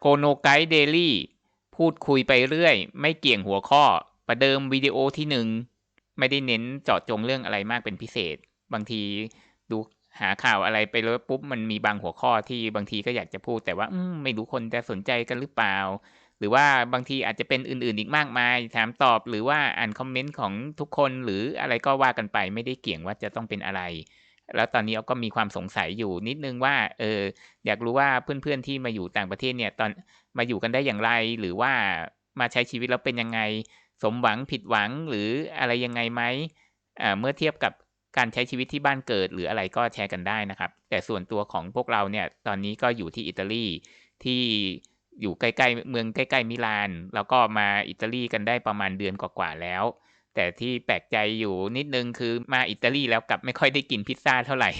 โกโนไกด์เดลี่พูดคุยไปเรื่อย ไม่เกี่ยงหัวข้อ ประเดิมวิดีโอที่หนึ่ง ไม่ได้เน้นเจาะจงเรื่องอะไรมากเป็นพิเศษ บางทีดูหาข่าวอะไรไปแล้วปุ๊บมันมีบางหัวข้อที่บางทีก็อยากจะพูด แต่ว่าไม่รู้คนจะสนใจกันหรือเปล่า หรือว่าบางทีอาจจะเป็นอื่นๆอีกมากมายถามตอบหรือว่าอ่านคอมเมนต์ของทุกคนหรืออะไรก็ว่ากันไปไม่ได้เกี่ยงว่าจะต้องเป็นอะไร แล้วตอนนี้เราก็มีความสงสัยอยู่นิดนึงว่าเอออยากรู้ว่าเพื่อนๆที่มาอยู่ต่างประเทศเนี่ยตอนมาอยู่กันได้อย่างไร หรือว่ามาใช้ชีวิตแล้วเป็นยังไง สมหวังผิดหวังหรืออะไรยังไงไหมเมื่อเทียบกับการใช้ชีวิตที่บ้านเกิดหรืออะไรก็แชร์กันได้นะครับ แต่ส่วนตัวของพวกเราเนี่ยตอนนี้ก็อยู่ที่อิตาลีที่อยู่ใกล้ๆเมืองใกล้ ๆ มิลาน แล้วก็มาอิตาลีกันได้ประมาณเดือนกว่าๆแล้ว แต่ที่แปลกใจอยู่นิดนึงคือมาอิตาลีแล้วกลับไม่ค่อยได้กินพิซซ่าเท่าไหร่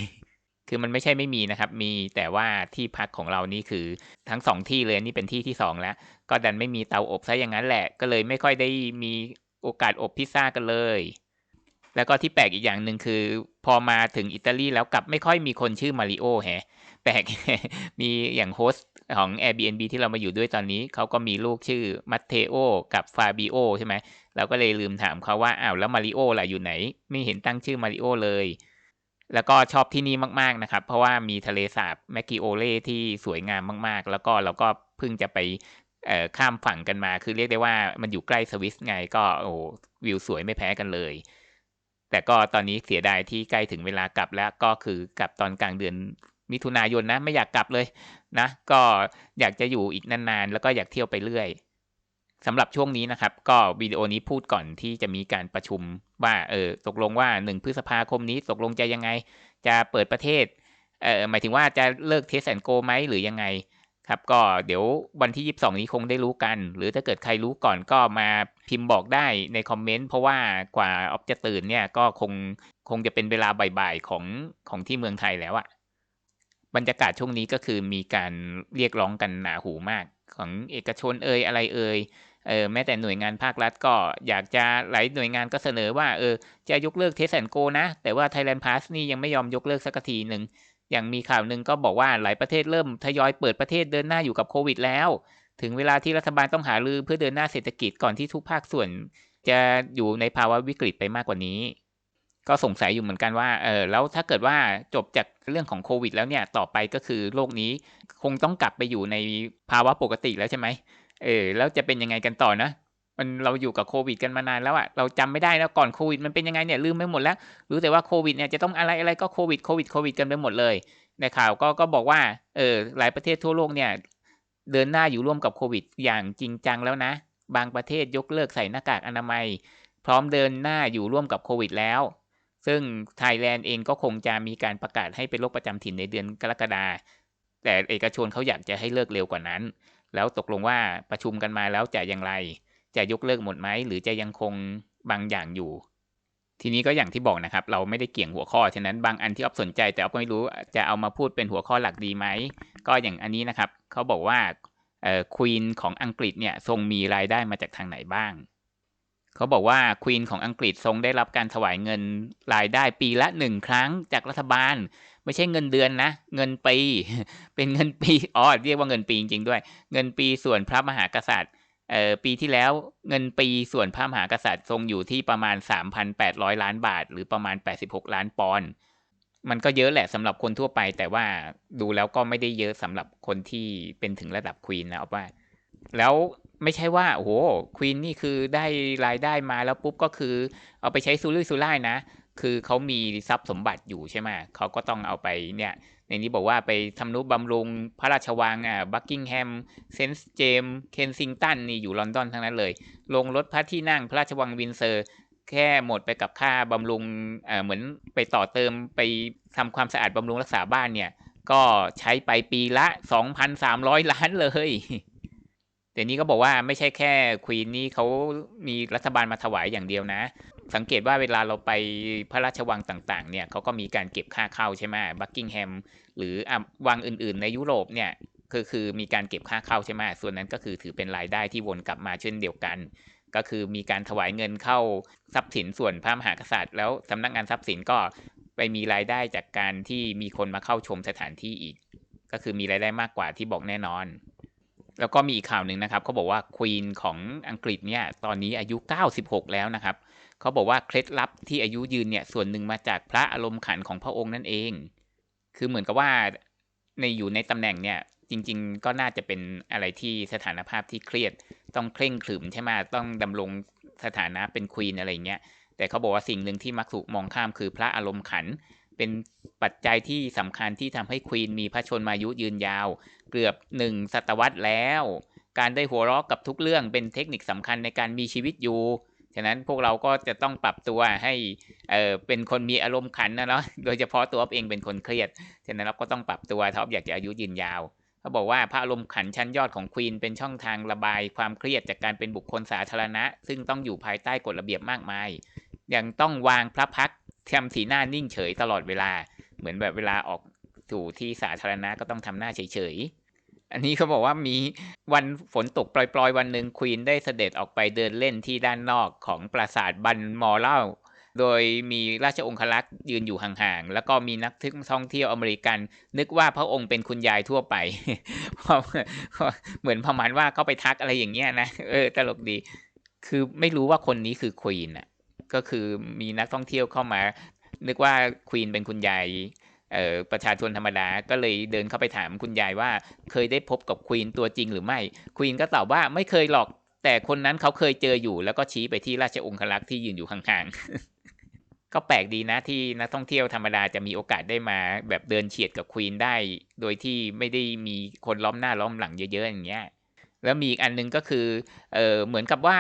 คือมันไม่ใช่ไม่มีนะครับ มีแต่ว่าที่พักของเรานี่คือทั้งสองที่เลยนี่เป็นที่ที่สองแล้ว ก็ดันไม่มีเตาอบซะอย่างนั้นแหละ ก็เลยไม่ค่อยได้มีโอกาสอบพิซซ่ากันเลย แล้วก็ที่แปลกอีกอย่างหนึ่งคือ พอมาถึงอิตาลีแล้วกลับไม่ค่อยมีคนชื่อมาริโอแฮะแปลกมีอย่างโฮสต์ของ Airbnb ที่เรามาอยู่ด้วยตอนนี้ เขาก็มีลูกชื่อมัตเทโอกับฟาบิโอใช่ไหม เราก็เลยลืมถามเขาว่าอ้าวแล้วมาริโอล่ะอยู่ไหน ไม่เห็นตั้งชื่อมาริโอเลย แล้วก็ชอบที่นี่มากๆนะครับ เพราะว่ามีทะเลสาบแมกกิโอเล่ที่สวยงามมากๆ แล้วก็เราก็เพิ่งจะไปข้ามฝั่งกันมา คือเรียกได้ว่ามันอยู่ใกล้สวิสไงก็โอ้วิวสวยไม่แพ้กันเลย แต่ก็ตอนนี้เสียดายที่ใกล้ถึงเวลากลับแล้วก็คือกลับตอนกลางเดือนมิถุนายนนะ ไม่อยากกลับเลยนะ ก็อยากจะอยู่อีกนานๆ แล้วก็อยากเที่ยวไปเรื่อย สำหรับช่วงนี้นะครับ ก็วิดีโอนี้พูดก่อนที่จะมีการประชุมว่าเออตกลงว่าหนึ่งพฤษภาคมนี้ตกลงจะยังไง จะเปิดประเทศเออหมายถึงว่าจะเลิกเทสแอนโกไหมหรือยังไงครับก็เดี๋ยววันที่ 22 นี้คงได้รู้กัน หรือถ้าเกิดใครรู้ก่อนก็มาพิมพ์บอกได้ในคอมเมนต์เพราะว่ากว่าออฟจะตื่นเนี่ยก็คงคงจะเป็นเวลาบ่ายๆของของที่เมืองไทยแล้วอะบรรยากาศช่วงนี้ก็คือมีการเรียกร้องกันหนาหูมาก ของเอกชนเอ่ยอะไรเอ่ยเออแม้แต่หน่วยงานภาครัฐก็อยากจะหลายหน่วยงานก็เสนอว่าเออจะยกเลิกเทสแอนโกนะ แต่ว่า Thailand Pass นี่ยังไม่ยอมยกเลิกสักทีหนึ่งอย่างมีข่าวหนึ่งก็บอกว่าหลายประเทศเริ่มทยอยเปิดประเทศเดินหน้าอยู่กับโควิดแล้ว ถึงเวลาที่รัฐบาลต้องหาลือเพื่อเดินหน้าเศรษฐกิจก่อนที่ทุกภาคส่วน จะอยู่ในภาวะวิกฤตไปมากกว่านี้ ก็สงสัยอยู่เหมือนกันว่าเออแล้วถ้าเกิดว่าจบจากเรื่องของโควิด แล้วเนี่ยต่อไปก็คือโลกนี้คงต้องกลับไปอยู่ในภาวะปกติแล้วใช่ไหมเออแล้วจะเป็นยังไงกันต่อนะมันเราอยู่กับโควิดกันมานานแล้วอะเราจำไม่ได้แล้วก่อนโควิดมันเป็นยังไงเนี่ยลืมไปหมดแล้วรู้แต่ว่าโควิดเนี่ยจะต้องอะไรอะไรก็โควิดโควิดโควิดกันไปหมดเลยในข่าวก็ก็บอกว่าเออหลายประเทศทั่วโลกเนี่ยเดินหน้าอยู่ร่วมกับโควิด อย่างจริงจังแล้วนะ บางประเทศยกเลิกใส่หน้ากากอนามัย พร้อมเดินหน้าอยู่ร่วมกับโควิดแล้ว ซึ่งไทยแลนด์เองก็คงจะมีการประกาศให้เป็นโรคประจำถิ่นในเดือนกรกฎาแต่เอกชนเขาอยากจะให้เลิกเร็วกว่านั้น แล้วตกลงว่าประชุมกันมาแล้วจะอย่างไร จะยกเลิกหมดไหมหรือจะยังคงบางอย่างอยู่ ทีนี้ก็อย่างที่บอกนะครับ เราไม่ได้เกี่ยงหัวข้อฉะนั้นบางอันที่ออฟสนใจ แต่ออฟก็ไม่รู้จะเอามาพูดเป็นหัวข้อหลักดีไหมก็อย่างอันนี้นะครับเขาบอกว่าควีนของอังกฤษเนี่ยทรงมีรายได้มาจากทางไหนบ้าง เขาบอกว่าควีนของอังกฤษทรงได้รับการถวายเงินรายได้ปีละหนึ่งครั้งจากรัฐบาล ไม่ใช่เงินเดือนนะ เงินปี เป็นเงินปีอ๋อเรียกว่าเงินปีจริงๆด้วย เงินปีส่วนพระมหากษัตริย์เอ่อปีที่แล้วเงินปีส่วนพระมหากษัตริย์ทรงอยู่ที่ประมาณ 3,800 ล้านบาท หรือประมาณ 86 ล้านปอนด์มันก็เยอะแหละสำหรับคนทั่วไป แต่ว่าดูแล้วก็ไม่ได้เยอะสำหรับคนที่เป็นถึงระดับควีนนะเอาว่า แล้ว ไม่ใช่ว่าโอ้โหควีนนี่คือได้รายได้มาแล้วปุ๊บก็คือ เอาไปใช้ซูรุ่ยซูร่ายนะ คือเขามีทรัพย์สมบัติอยู่ใช่ไหมเขาก็ต้องเอาไปเนี่ย ในนี้บอกว่าไปทำนุบำรุงพระราชวังอ่าบักกิงแฮมเซนส์เจมเคนซิงตันนี่อยู่ลอนดอนทั้งนั้นเลยลงรถพระที่นั่งพระราชวังวินเซอร์ แค่หมดไปกับค่าบำรุงเอ่อเหมือนไปต่อเติมไปทำความสะอาดบำรุงรักษาบ้านเนี่ย ก็ใช้ไปปีละ 2,300 ล้านเลย แต่นี้ก็บอกว่าไม่ใช่แค่ควีนนี่เขามีรัฐบาลมาถวายอย่างเดียวนะ สังเกตว่าเวลาเราไปพระราชวังต่างๆ เนี่ยเขาก็มีการเก็บค่าเข้าใช่ไหมบักกิงแฮมหรืออวังอื่นๆ ในยุโรปเนี่ยคือคือมีการเก็บค่าเข้าใช่ไหมส่วนนั้นก็คือถือเป็นรายได้ที่วนกลับมาเช่นเดียวกัน ก็คือมีการถวายเงินเข้าทรัพย์สินส่วนพระมหากษัตริย์ แล้วสำนักงานทรัพย์สินก็ไปมีรายได้จากการที่มีคนมาเข้าชมสถานที่อีก ก็คือมีรายได้มากกว่าที่บอกแน่นอน แล้วก็มีอีกข่าวหนึ่งนะครับเขาบอกว่าควีนของอังกฤษเนี่ยตอนนี้อายุ 96 แล้วนะครับเขาบอกว่าเคล็ดลับที่อายุยืนเนี่ยส่วนหนึ่งมาจากพระอารมณ์ขันของพระองค์นั่นเอง คือเหมือนกับว่าในอยู่ในตำแหน่งเนี่ยจริง ๆ ก็น่าจะเป็นอะไรที่สถานภาพที่เครียดต้องเคร่งขรึมใช่ไหมต้องดำรงสถานะเป็นควีนอะไรเงี้ยแต่เขาบอกว่าสิ่งหนึ่งที่มักถูกมองข้ามคือพระอารมณ์ขัน เป็นปัจจัยที่สำคัญที่ทำให้ควีนมีพระชนมายุยืนยาว เกือบหนึ่งศตวรรษแล้ว การได้หัวเราะกับทุกเรื่องเป็นเทคนิคสำคัญในการมีชีวิตอยู่ฉะนั้นพวกเราก็จะต้องปรับตัวให้เออเป็นคนมีอารมณ์ขันนะเนาะโดยเฉพาะตัวเองเป็นคนเครียดฉะนั้นเราก็ต้องปรับตัวถ้าอยากจะอายุยืนยาวเขาบอกว่าพระอารมณ์ขันชั้นยอดของควีนเป็นช่องทางระบายความเครียดจากการเป็นบุคคลสาธารณะ ซึ่งต้องอยู่ภายใต้กฎระเบียบมากมายยังต้องวางพระพัก ทำสีหน้านิ่งเฉยตลอดเวลา เหมือนแบบเวลาออกสู่ที่สาธารณะก็ต้องทำหน้าเฉยๆ อันนี้เขาบอกว่ามีวันฝนตกปล่อยๆ วันหนึ่งควีนได้เสด็จออกไปเดินเล่นที่ด้านนอกของปราสาทบันมอเล่า โดยมีราชองครักษ์ยืนอยู่ห่างๆ แล้วก็มีนักท่องเที่ยวอเมริกัน นึกว่าพระองค์เป็นคุณยายทั่วไป เหมือนประมาณว่าเขาไปทักอะไรอย่างเงี้ยนะ เออ ตลกดี คือไม่รู้ว่าคนนี้คือควีนอะ ก็คือมีนักท่องเที่ยวเข้ามา นึกว่าควีนเป็นคุณยายเออประชาชนธรรมดาก็เลยเดินเข้าไปถามคุณยายว่า เคยได้พบกับควีนตัวจริงหรือไม่ควีนก็ตอบว่าไม่เคยหรอกแต่คนนั้นเขาเคยเจออยู่ แล้วก็ชี้ไปที่ราชองครักษ์ที่ยืนอยู่ข้างๆ ก็แปลกดีนะที่นักท่องเที่ยวธรรมดาจะมีโอกาสได้มาแบบเดินเฉียดกับควีนได้ โดยที่ไม่ได้มีคนล้อมหน้าล้อมหลังเยอะๆอย่างเงี้ยแล้วมีอีกอันนึงก็คือเออเหมือนกับว่า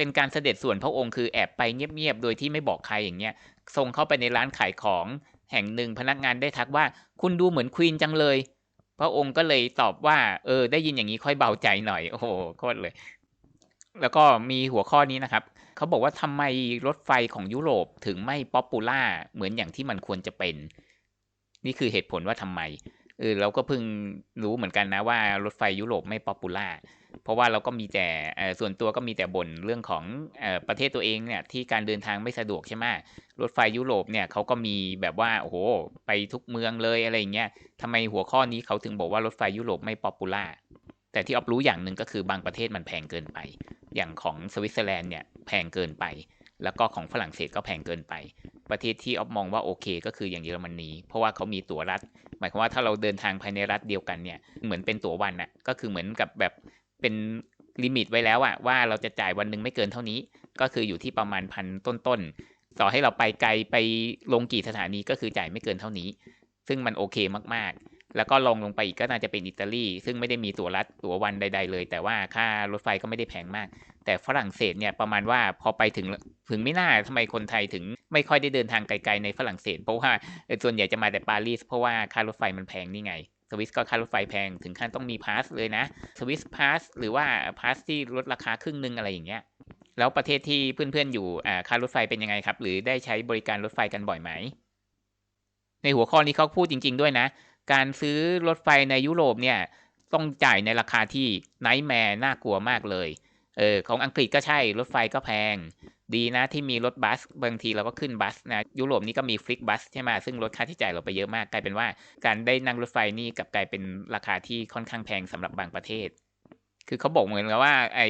เป็นการเสด็จส่วนพระองค์คือแอบไปเงียบๆ โดยที่ไม่บอกใครอย่างเงี้ยส่งเข้าไปในร้านขายของแห่งหนึ่งพนักงานได้ทักว่า คุณดูเหมือนควีนจังเลย พระองค์ก็เลยตอบว่า เออ ได้ยินอย่างนี้ค่อยเบาใจหน่อย โอ้โหโคตรเลย แล้วก็มีหัวข้อนี้นะครับ เขาบอกว่าทำไมรถไฟของยุโรปถึงไม่ป๊อปปูล่าเหมือนอย่างที่มันควรจะเป็น นี่คือเหตุผลว่าทำไมเออเราก็เพิ่งรู้เหมือนกันนะว่ารถไฟยุโรปไม่ป๊อปปูล่า เพราะว่าเราก็มีแต่ส่วนตัวก็มีแต่บ่นเรื่องของประเทศตัวเองเนี่ยที่การเดินทางไม่สะดวกใช่ไหมรถไฟยุโรปเนี่ยเขาก็มีแบบว่าโอ้โหไปทุกเมืองเลยอะไรเงี้ยทำไมหัวข้อนี้เขาถึงบอกว่ารถไฟยุโรปไม่ป๊อปปูล่าแต่ที่ออฟรู้อย่างหนึ่งก็คือบางประเทศมันแพงเกินไป อย่างของสวิตเซอร์แลนด์เนี่ยแพงเกินไป แล้วก็ของฝรั่งเศสก็แพงเกินไป ประเทศที่ออฟมองว่าโอเค ก็คืออย่างเยอรมนีเพราะว่าเขามีตั๋วรัฐ หมายความว่าถ้าเราเดินทางภายในรัฐเดียวกันเนี่ยเหมือนเป็นตั๋ววันน่ะก็คือเหมือนกับแบบ เป็นลิมิตไว้แล้วอะว่าเราจะจ่ายวันหนึ่งไม่เกินเท่านี้ ก็คืออยู่ที่ประมาณพันต้นๆต่อให้เราไปไกลไปลงกี่สถานีก็คือจ่ายไม่เกินเท่านี้ ซึ่งมันโอเคมากๆ แล้วก็ลงลงไปอีกก็น่าจะเป็นอิตาลีซึ่งไม่ได้มีตั๋วรัฐตั๋ววันใด ๆ เลย แต่ว่าค่ารถไฟก็ไม่ได้แพงมาก แต่ฝรั่งเศสเนี่ยประมาณว่าพอไปถึงถึงไม่น่าทำไมคนไทยถึงไม่ค่อยได้เดินทางไกลๆในฝรั่งเศส เพราะว่าส่วนใหญ่จะมาแต่ปารีสเพราะว่าค่ารถไฟมันแพงนี่ไง สวิสก็ค่ารถไฟแพงถึงขั้นต้องมีพาสเลยนะสวิสพาสหรือว่าพาสที่ลดราคาครึ่งหนึ่งอะไรอย่างเงี้ยแล้วประเทศที่เพื่อนๆอยู่อ่าค่ารถไฟเป็นยังไงครับ หรือได้ใช้บริการรถไฟกันบ่อยไหม ในหัวข้อนี้เขาพูดจริง ๆ ด้วยนะ การซื้อรถไฟในยุโรปเนี่ยต้องจ่ายในราคาที่ไนท์แมร์น่ากลัวมากเลยเออของอังกฤษก็ใช่รถไฟก็แพง ดีนะที่มีรถบัส บางทีเราก็ขึ้นบัสนะยุโรปนี่ก็มีฟลิกบัสใช่ไหมซึ่งลดค่าที่จ่ายเราไปเยอะมากกลายเป็นว่า การได้นั่งรถไฟนี่กับกลายเป็นราคาที่ค่อนข้างแพงสำหรับบางประเทศ คือเขาบอกเหมือนกับว่าไอ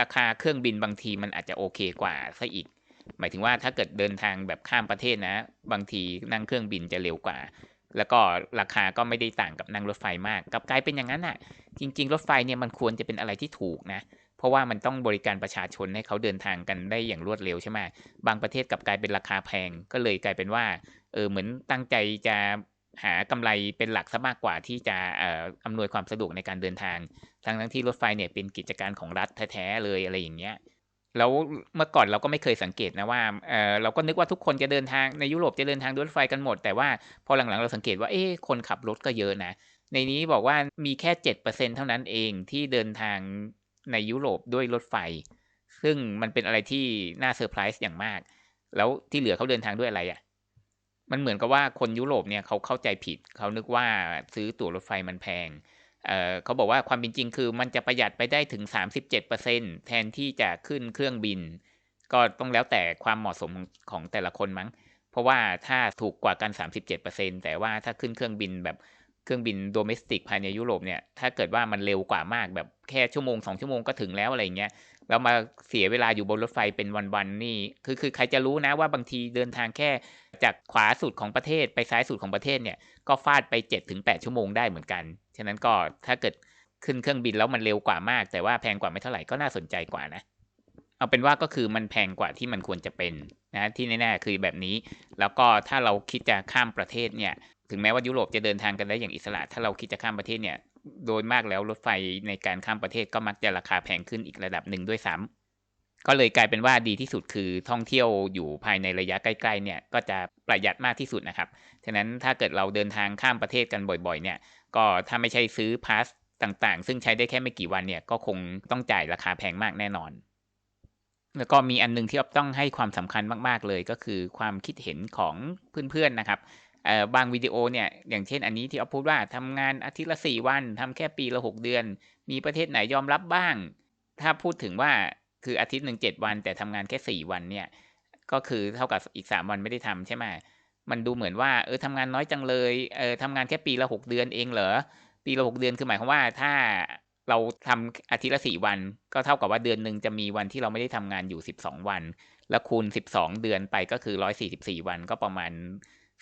ราคาเครื่องบินบางทีมันอาจจะโอเคกว่าซะอีก หมายถึงว่าถ้าเกิดเดินทางแบบข้ามประเทศนะ บางทีนั่งเครื่องบินจะเร็วกว่า แล้วก็ราคาก็ไม่ได้ต่างกับนั่งรถไฟมาก กับกลายเป็นอย่างนั้นอะ จริง ๆ รถไฟเนี่ยมันควรจะเป็นอะไรที่ถูกนะ เพราะว่ามันต้องบริการประชาชนให้เขาเดินทางกันได้อย่างรวดเร็วใช่ไหมบางประเทศกับกลายเป็นราคาแพงก็เลยกลายเป็นว่าเออเหมือนตั้งใจจะหากำไรเป็นหลักซะมากกว่าที่จะเอ่ออำนวยความสะดวกในการเดินทาง ทั้งทั้งที่รถไฟเนี่ยเป็นกิจการของรัฐแท้ๆเลยอะไรอย่างเงี้ย แล้วเมื่อก่อนเราก็ไม่เคยสังเกตนะว่าเออเราก็นึกว่าทุกคนจะเดินทางในยุโรปจะเดินทางด้วยรถไฟกันหมด แต่ว่าพอหลังๆเราสังเกตว่าเอ๊คนขับรถก็เยอะนะ ในนี้บอกว่ามีแค่เจ็ดเปอร์เซ็นเท่านั้นเองที่เดินทาง ในยุโรปด้วยรถไฟ ซึ่งมันเป็นอะไรที่น่าเซอร์ไพรส์อย่างมาก แล้วที่เหลือเขาเดินทางด้วยอะไรอะ่ะ มันเหมือนกับว่าคนยุโรปเนี่ยเขาเข้าใจผิด เขานึกว่าซื้อตั๋วรถไฟมันแพงเเขาบอกว่าความเป็นจริงคือมันจะประหยัดไปได้ถึง 37%แทนที่จะขึ้นเครื่องบิน ก็ต้องแล้วแต่ความเหมาะสมของแต่ละคนมั้ง เพราะว่าถ้าถูกกว่ากัน 37%แต่ว่าถ้าขึ้นเครื่องบินแบบ เครื่องบินโดเมสติกภายในยุโรปเนี่ยถ้าเกิดว่ามันเร็วกว่ามากแบบแค่ชั่วโมงสองชั่วโมงก็ถึงแล้วอะไรเงี้ยแล้วมาเสียเวลาอยู่บนรถไฟเป็นวันๆนี่คือคือใครจะรู้นะว่าบางทีเดินทางแค่จากขวาสุดของประเทศไปซ้ายสุดของประเทศเนี่ยก็ฟาดไป7จ็ถึงแชั่วโมงได้เหมือนกันฉะนั้นก็ถ้าเกิดขึ้นเครื่องบินแล้วมันเร็วกว่ามาก แต่ว่าแพงกว่าไม่เท่าไหร่ก็น่าสนใจกว่านะเอาเป็นว่าก็คือมันแพงกว่าที่มันควรจะเป็นนะที่แน่ๆคือแบบนี้ แล้วก็ถ้าเราคิดจะข้ามประเทศเนี่ย ถึงแม้ว่ายุโรปจะเดินทางกันได้อย่างอิสระ ถ้าเราคิดจะข้ามประเทศเนี่ย โดยมากแล้วรถไฟในการข้ามประเทศก็มักจะราคาแพงขึ้นอีกระดับหนึ่งด้วยซ้ำก็เลยกลายเป็นว่าดีที่สุดคือท่องเที่ยวอยู่ภายในระยะใกล้ๆเนี่ยก็จะประหยัดมากที่สุดนะครับ ฉะนั้นถ้าเกิดเราเดินทางข้ามประเทศกันบ่อยๆ เนี่ย ก็ถ้าไม่ใช่ซื้อพาสต่างๆ ซึ่งใช้ได้แค่ไม่กี่วันเนี่ย ก็คงต้องจ่ายราคาแพงมากแน่นอน แล้วก็มีอันนึงที่อ๊อฟต้องให้ความสำคัญมากๆเลยก็คือความคิดเห็นของเพื่อนๆนะครับ บางวิดีโอเนี่ยอย่างเช่นอันนี้ที่อ๊อฟพูดว่าทำงานอาทิตย์ละสี่วันทำแค่ปีละหกเดือน มีประเทศไหนยอมรับบ้าง ถ้าพูดถึงว่าคืออาทิตย์หนึ่งเจ็ดวัน แต่ทำงานแค่สี่วันเนี่ยก็คือเท่ากับอีกสามวันไม่ได้ทำใช่ไหมมันดูเหมือนว่าเออทำงานน้อยจังเลยเออทำงานแค่ปีละหกเดือนเองเหรอปีละหกเดือนคือหมายความว่าถ้าเราทำอาทิตย์ละสี่วัน ก็เท่ากับว่าเดือนหนึ่งจะมีวันที่เราไม่ได้ทำงานอยู่สิบสองวัน แล้วคูณสิบสองเดือนไปก็คือร้อยสี่สิบสี่วันก็ประมาณ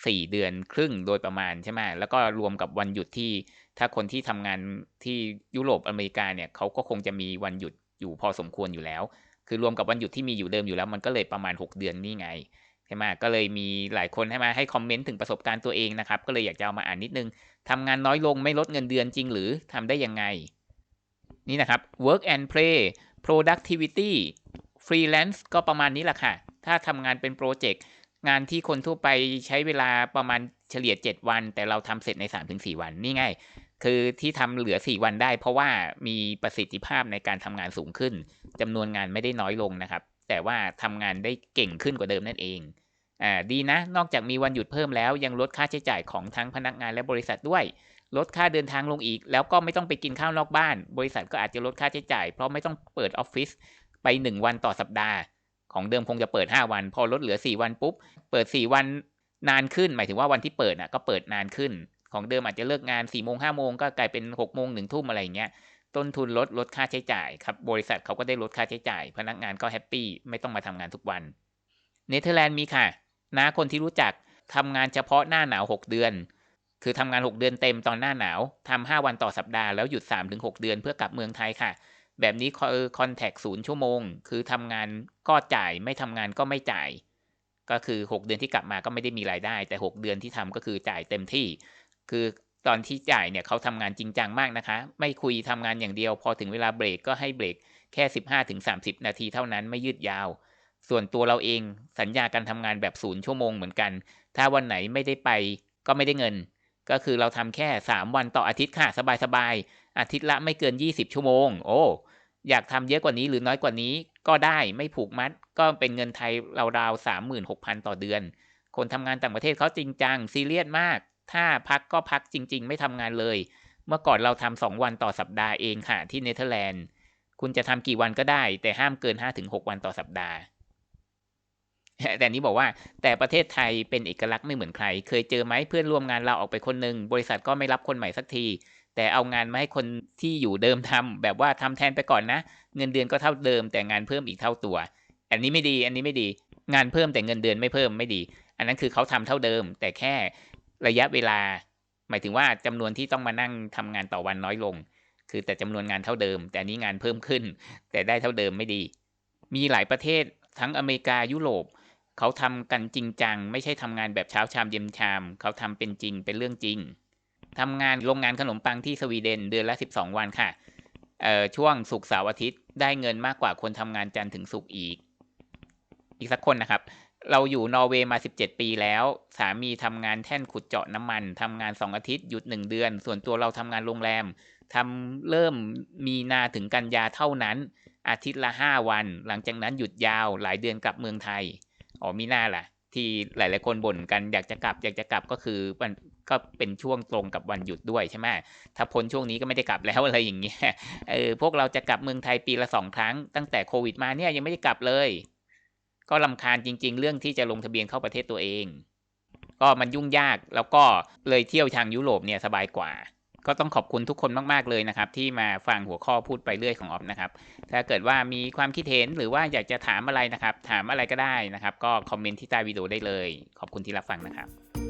สี่เดือนครึ่งโดยประมาณใช่ไหมแล้วก็รวมกับวันหยุดที่ ถ้าคนที่ทำงานที่ยุโรปอเมริกาเนี่ยเขาก็คงจะมีวันหยุดอยู่พอสมควรอยู่แล้ว คือรวมกับวันหยุดที่มีอยู่เดิมอยู่แล้ว มันก็เลยประมาณ 6 เดือนนี่ไงใช่ไหมก็เลยมีหลายคนให้มาให้คอมเมนต์ถึงประสบการณ์ตัวเองนะครับ ก็เลยอยากจะเอามาอ่านนิดนึงทำงานน้อยลงไม่ลดเงินเดือนจริงหรือทำได้ยังไง นี่นะครับ work and play productivity freelance ก็ประมาณนี้แหละค่ะ ถ้าทำงานเป็นโปรเจกต์ งานที่คนทั่วไปใช้เวลาประมาณเฉลี่ย7วัน แต่เราทำเสร็จใน3-4วันนี่ไง คือที่ทำเหลือ4วันได้ เพราะว่ามีประสิทธิภาพในการทำงานสูงขึ้นจำนวนงานไม่ได้น้อยลงนะครับ แต่ว่าทำงานได้เก่งขึ้นกว่าเดิมนั่นเองอ่าดีนะ นอกจากมีวันหยุดเพิ่มแล้ว ยังลดค่าใช้จ่ายของทั้งพนักงานและบริษัทด้วย ลดค่าเดินทางลงอีก แล้วก็ไม่ต้องไปกินข้าวนอกบ้าน บริษัทก็อาจจะลดค่าใช้จ่าย เพราะไม่ต้องเปิดออฟฟิศไป 1 วันต่อสัปดาห์ ของเดิมคงจะเปิด 5 วัน พอลดเหลือ 4 วันปุ๊บ เปิด 4 วันนานขึ้น หมายถึงว่าวันที่เปิดอะก็เปิดนานขึ้น ของเดิมอาจจะเลิกงาน4ี่โมงห้าโมงก็กลายเป็น6กโมงหนึ่งทุ่มอะไรเงี้ย ต้นทุนลดลดค่าใช้จ่ายครับ บริษัทเขาก็ได้ลดค่าใช้จ่าย พนักงานก็แฮปปี้ไม่ต้องมาทำงานทุกวัน เนเธอร์แลนด์มีค่ะนะคนที่รู้จักทำงานเฉพาะหน้าหนาว 6 เดือน คือทำงาน 6 เดือนเต็มตอนหน้าหนาวทำ5วันต่อสัปดาห์แล้วหยุด3-6 เดือนเพื่อกลับเมืองไทยค่ะ แบบนี้คอนแทคศูนย์ชั่วโมง คือทำงานก็จ่ายไม่ทำงานก็ไม่จ่าย ก็คือ 6 เดือนที่กลับมาก็ไม่ได้มีรายได้ แต่ 6 เดือนที่ทำก็คือจ่ายเต็มที่ คือตอนที่จ่ายเนี่ยเขาทำงานจริงจังมากนะคะ ไม่คุยทำงานอย่างเดียว พอถึงเวลาเบรกก็ให้เบรกแค่ 15-30 นาทีเท่านั้นไม่ยืดยาว ส่วนตัวเราเองสัญญาการทำงานแบบศูนย์ชั่วโมงเหมือนกัน ถ้าวันไหนไม่ได้ไปก็ไม่ได้เงิน ก็คือเราทำแค่สามวันต่ออาทิตย์ค่ะสบายๆอาทิตย์ละไม่เกินยี่สิบชั่วโมง โอ้อยากทำเยอะกว่านี้หรือน้อยกว่านี้ก็ได้ไม่ผูกมัด ก็เป็นเงินไทยราวๆสามหมื่นหกพันต่อเดือน คนทำงานต่างประเทศเขาจริงจังซีเรียสมาก ถ้าพักก็พักจริง ๆ ไม่ทำงานเลย เมื่อก่อนเราทำสองวันต่อสัปดาห์เองค่ะที่เนเธอร์แลนด์ คุณจะทำกี่วันก็ได้ แต่ห้ามเกินห้าถึงหกวันต่อสัปดาห์ แต่นี้บอกว่าแต่ประเทศไทยเป็นเอกลักษณ์ไม่เหมือนใคร เคยเจอไหมเพื่อนร่วมงานเราออกไปคนหนึ่งบริษัทก็ไม่รับคนใหม่สักที แต่เอางานมาให้คนที่อยู่เดิมทำแบบว่าทำแทนไปก่อนนะ เงินเดือนก็เท่าเดิม แต่งานเพิ่มอีกเท่าตัว อันนี้ไม่ดีอันนี้ไม่ดี งานเพิ่มแต่เงินเดือนไม่เพิ่มไม่ดี อันนั้นคือเขาทำเท่าเดิม แต่แค่ระยะเวลา หมายถึงว่าจำนวนที่ต้องมานั่งทำงานต่อวันน้อยลง คือแต่จำนวนงานเท่าเดิม แต่นี้งานเพิ่มขึ้น แต่ได้เท่าเดิมไม่ดี มีหลายประเทศทั้งอเมริกายุโรป เขาทำกันจริงจัง ไม่ใช่ทำงานแบบเช้าชามเย็นชาม เขาทำเป็นจริงเป็นเรื่องจริงทำงานโรงงานขนมปังที่สวีเดนเดือนละ 12 วันค่ะเอ่อช่วงศุกร์เสาร์อาทิตย์ได้เงินมากกว่าคนทำงานจันทร์ถึงศุกร์อีก อีกสักคนนะครับ เราอยู่นอร์เวย์มา 17 ปีแล้ว สามีทำงานแท่นขุดเจาะน้ำมันทำงาน 2 อาทิตย์หยุด 1 เดือน ส่วนตัวเราทำงานโรงแรมทำเริ่มมีนาถึงกันยาเท่านั้น อาทิตย์ละ 5 วัน หลังจากนั้นหยุดยาวหลายเดือนกลับเมืองไทย อ๋อมีหน้าล่ะ ที่หลาย ๆ คนบ่นกันอยากจะกลับ อยากจะกลับก็คือมันก็เป็นช่วงตรงกับวันหยุดด้วยใช่ไหมถ้าพ้นช่วงนี้ก็ไม่ได้กลับแล้วอะไรอย่างเงี้ยเออพวกเราจะกลับเมืองไทยปีละสองครั้งตั้งแต่โควิดมาเนี่ยยังไม่ได้กลับเลย ก็ลำคาญจริง ๆ เรื่องที่จะลงทะเบียนเข้าประเทศตัวเอง ก็มันยุ่งยากแล้วก็เลยเที่ยวทางยุโรปเนี่ยสบายกว่า ก็ต้องขอบคุณทุกคนมากๆเลยนะครับ ที่มาฟังหัวข้อพูดไปเรื่อยของออฟนะครับ ถ้าเกิดว่ามีความคิดเห็นหรือว่าอยากจะถามอะไรนะครับ ถามอะไรก็ได้นะครับ ก็คอมเมนต์ที่ใต้วิดีโอได้เลย ขอบคุณที่รับฟังนะครับ